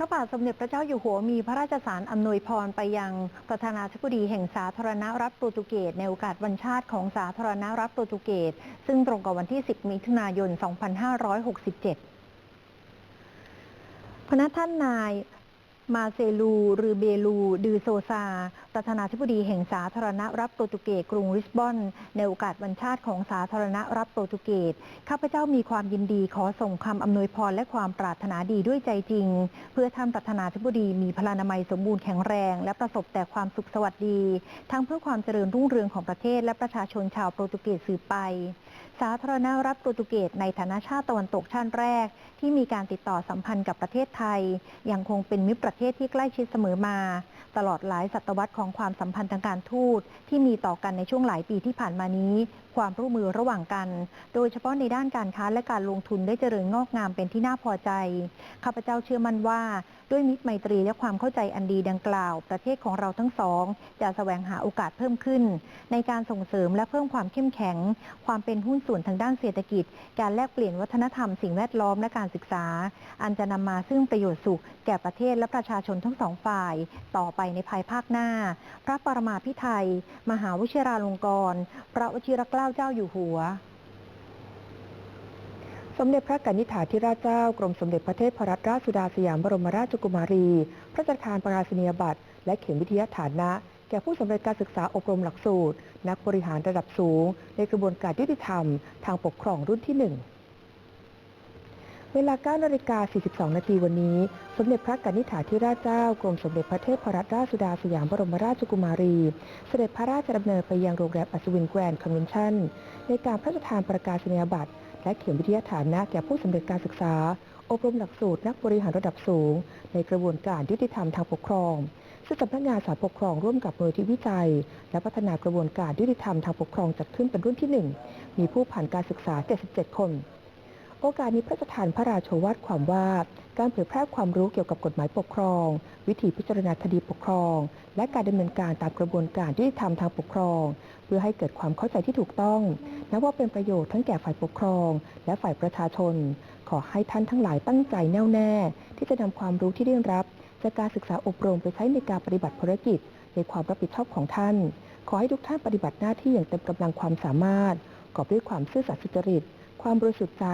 ระบาทสมเด็จพระเจ้าอยู่หัวมีพระราชสารอำนวยพรไปยังประธานาธิบดีแห่งสาธารณรัฐโปรตุเกสในโอกาสวันชาติของสาธารณรัฐโปรตุเกส ซึ่งตรงกับวันที่ 10 มิถุนายน 2567 พนักท่านนายมาเซลู หรือเบลู ดือโซซาประธานาธิบดีแห่งสาธารณรัฐโปรตุเกสกรุงริสบอน ในโอกาสวันชาติของสาธารณรัฐโปรตุเกสข้าพเจ้ามีความยินดีขอส่งคำอำนวยพรและความปรารถนาดีด้วยใจจริง เพื่อท่านประธานาธิบดีมีพลานามัยสมบูรณ์แข็งแรง และประสบแต่ความสุขสวัสดี ทั้งเพื่อความเจริญรุ่งเรืองของประเทศและประชาชนชาวโปรตุเกสสืบไปสาธารณรัฐโปรตุเกสในฐานะชาติตะวันตกชาติแรก ที่มีการติดต่อสัมพันธ์กับประเทศไทย ยังคงเป็นมิตรประเทศที่ใกล้ชิดเสมอมา ตลอดหลายศตวรรษของความสัมพันธ์ทางการทูตที่มีต่อกันในช่วงหลายปีที่ผ่านมานี้ ความร่วมมือระหว่างกัน โดยเฉพาะในด้านการค้าและการลงทุนได้เจริญงอกงามเป็นที่น่าพอใจ ข้าพเจ้าเชื่อมั่นว่า ด้วยมิตรไมตรีและความเข้าใจอันดีดังกล่าว ประเทศของเราทั้งสอง จะแสวงหาโอกาสเพิ่มขึ้น ในการส่งเสริมและเพิ่มความเข้มแข็ง ความเป็นหุ้นส่วนทางด้านเศรษฐกิจ การแลกเปลี่ยนวัฒนธรรมสิ่งแวดล้อมและการศึกษา อันจะนำมาซึ่งประโยชน์สุข แก่ประเทศและประชาชนทั้งสองฝ่าย ต่อไปในภายภาคหน้า พระปรมาภิไธยมหาวชิราลงกรณ์พระวชิรเกล้าเจ้าอยู่หัว สมเด็จพระกนิษฐาธิราชเจ้ากรมสมเด็จพระเทพรัตนราชสุดาสยามบรมราชกุมารี พระราชทานประกาศนียบัตร และเข็มวิทยาฐานะ แก่ผู้สำเร็จการศึกษาอบรมหลักสูตร นักบริหารระดับสูง ในกระบวนการยุติธรรม ทางปกครองรุ่นที่1 เวลา9นาฬิกา42 นาทีวันนี้ สมเด็จพระกนิษฐาธิราชเจ้ากรมสมเด็จพระเทพรัตนราชสุดาสยามบรมราชกุมารี เสด็จพระราชดำเนินไปยังโรงแรมอัศวินแกรนด์คอนเวนชั่น ในการพระราชทานประกาศนียบัตร และเขียนวิทยาฐานะแก่ผู้สำเร็จการศึกษา อบรมหลักสูตรนักบริหารระดับสูง ในกระบวนการยุติธรรมทางปกครองซึ่งสำนักงานสารปกครองร่วมกับมูลที่วิจัย และพัฒนากระบวนการยุติธรรมทางปกครองจัดขึ้นเป็นรุ่นที่ 1 มีผู้ผ่านการศึกษา 77 คน โอกาสนี้พระราชทานพระราโชวาทความว่า การเผยแพร่ความรู้เกี่ยวกับกฎหมายปกครอง วิธีพิจารณาคดีปกครอง และการดำเนินการตามกระบวนการยุติธรรมทางปกครอง เพื่อให้เกิดความเข้าใจที่ถูกต้องนับว่าเป็นประโยชน์ทั้งแก่ฝ่ายปกครอง และฝ่ายประชาชน ขอให้ท่านทั้งหลายตั้งใจแน่วแน่ ที่จะนำความรู้ที่ได้รับ จากการศึกษาอบรมไปใช้ในการปฏิบัติภารกิจ ในความรับผิดชอบของท่าน ขอให้ทุกท่านปฏิบัติหน้าที่อย่างเต็มกำลังความสามารถกอบด้วยความซื่อสัตย์สุจริต ความบริสุทธิ์ใจ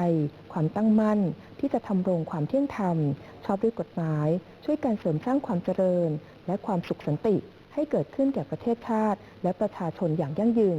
ความตั้งมั่น ที่จะทำรงความเที่ยงธรรม ชอบด้วยกฎหมาย ช่วยการเสริมสร้างความเจริญ และความสุขสันติให้เกิดขึ้นแก่ประเทศชาติ และประชาชนอย่างยั่งยืน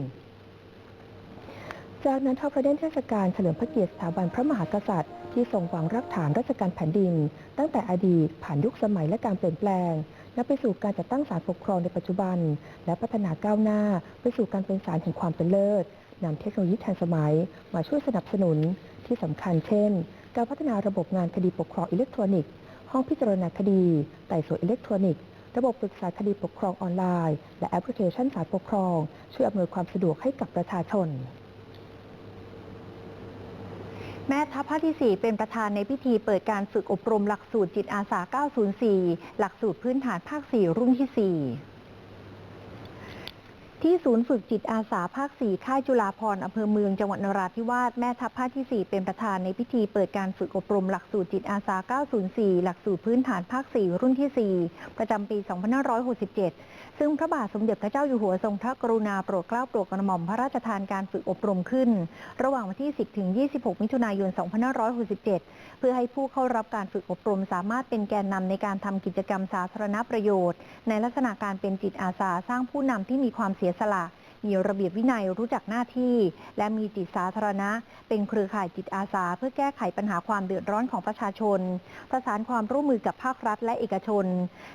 จากนั้นทอดพระเนตรเทศกาลเฉลิมพระเกียรติสถาบันพระมหากษัตริย์ ที่ทรงวางรากฐานราชการแผ่นดิน ตั้งแต่อดีตผ่านยุคสมัยและการเปลี่ยนแปลงนำไปสู่การจัดตั้งศาลปกครองในปัจจุบัน และพัฒนาก้าวหน้า ไปสู่การเป็นศาลแห่งความเป็นเลิศ นำเทคโนโลยีทันสมัย มาช่วยสนับสนุนที่สำคัญเช่น การพัฒนาระบบงานคดีปกครองอิเล็กทรอนิกส์ ห้องพิจารณาคดีไต่สวนอิเล็กทรอนิกส์ ระบบปรึกษาคดีปกครองออนไลน์ และแอปพลิเคชันศาลปกครอง ช่วยอำนวยความสะดวกให้กับประชาชนแม่ทัพภาคที่ 4 เป็นประธานในพิธีเปิดการฝึกอบรมหลักสูตรจิตอาสา 904 หลักสูตรพื้นฐานภาค 4 รุ่นที่ 4 ที่ศูนย์ฝึกจิตอาสาภาค 4 ค่ายจุฬาภรอำเภอเมืองจังหวัดนราธิวาส แม่ทัพภาคที่ 4 เป็นประธานในพิธีเปิดการฝึกอบรมหลักสูตรจิตอาสา 904 หลักสูตรพื้นฐานภาค 4 รุ่นที่ 4 ประจำปี 2567 ซึ่งพระบาทสมเด็จพระเจ้าอยู่หัวทรงพระกรุณาโปรดเกล้าโปรดกระหม่อมพระราชทานการฝึกอบรมขึ้น ระหว่างวันที่ 10 ถึง 26 มิถุนายน 2567 เพื่อให้ผู้เข้ารับการฝึกอบรมสามารถเป็นแกนนำในการทำกิจกรรมสาธารณประโยชน์ ในลักษณะการเป็นจิตอาสาสร้างผู้นำที่มีความเสียสละ มีระเบียบวินัยรู้จักหน้าที่ และมีจิตสาธารณะ เป็นเครือข่ายจิตอาสา เพื่อแก้ไขปัญหาความเดือดร้อนของประชาชน ประสานความร่วมมือกับภาครัฐและเอกชน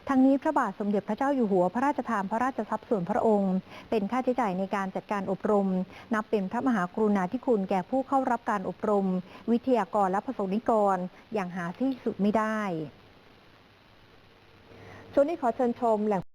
ทั้งนี้พระบาทสมเด็จพระเจ้าอยู่หัวพระราชทานพระราชทรัพย์ส่วนพระองค์ เป็นค่าใช้จ่ายในการจัดการอบรม นับเป็นพระมหากรุณาธิคุณแก่ผู้เข้ารับการอบรม วิทยากรและประสบนิกร อย่างหาที่สุดไม่ได้ช่วงนี้ขอเชิญชมแหล่ง